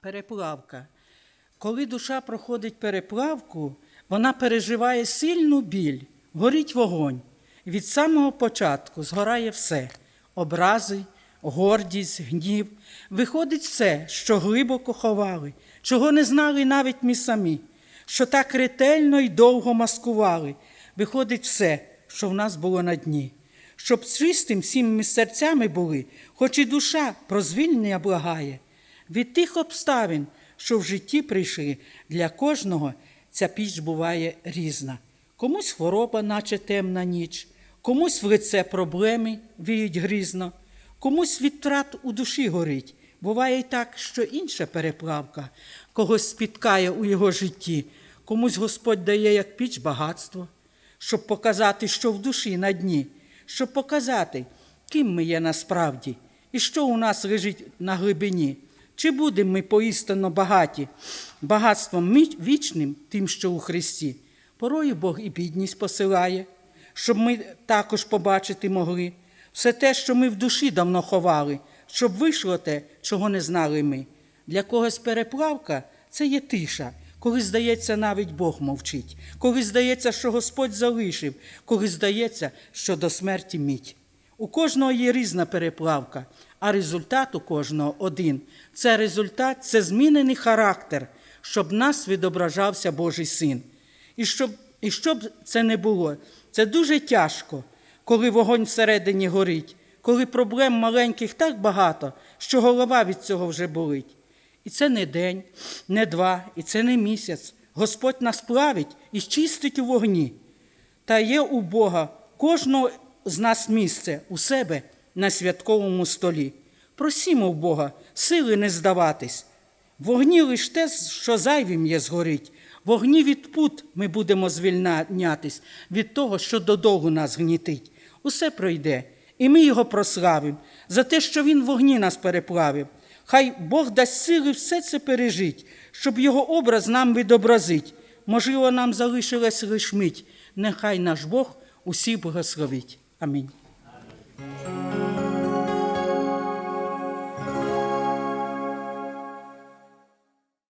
Переплавка. Коли душа проходить переплавку, вона переживає сильну біль, горить вогонь. Від самого початку згорає все образи, гордість, гнів. Виходить все, що глибоко ховали, чого не знали навіть ми самі, що так ретельно й довго маскували. Виходить все, що в нас було на дні. Щоб чистим всім ми серцями були, хоч і душа про звільнення благає. Від тих обставин, що в житті прийшли, для кожного ця піч буває різна. Комусь хвороба, наче темна ніч, комусь в лице проблеми віють грізно, комусь від втрат у душі горить. Буває й так, що інша переплавка когось спіткає у його житті, комусь Господь дає як піч багатство, щоб показати, що в душі на дні, щоб показати, ким ми є насправді, і що у нас лежить на глибині. Чи будемо ми поістинно багаті, багатством вічним, тим, що у Христі? Порою Бог і бідність посилає, щоб ми також побачити могли все те, що ми в душі давно ховали, щоб вийшло те, чого не знали ми. Для когось переплавка це є тиша, коли здається, навіть Бог мовчить, коли здається, що Господь залишив, коли здається, що до смерті мить. У кожного є різна переплавка, а результат у кожного один. Це результат, це змінений характер, щоб нас відображався Божий син. І щоб, і щоб це не було, це дуже тяжко, коли вогонь всередині горить, коли проблем маленьких так багато, що голова від цього вже болить. І це не день, не два, і це не місяць. Господь нас плавить і чистить у вогні. Та є у Бога кожного з нас місце у себе на святковому столі. Просімо в Бога, сили не здаватись. Вогні лиш те, що зайвим є згорить. Вогні від пут ми будемо звільнятись від того, що додолу нас гнітить. Усе пройде, і ми його прославимо за те, що він вогні нас переплавив. Хай Бог дасть сили все це пережить, щоб його образ нам відобразить. Можливо, нам залишилась лиш мить. Нехай наш Бог усіх благословить. Amém. Amém.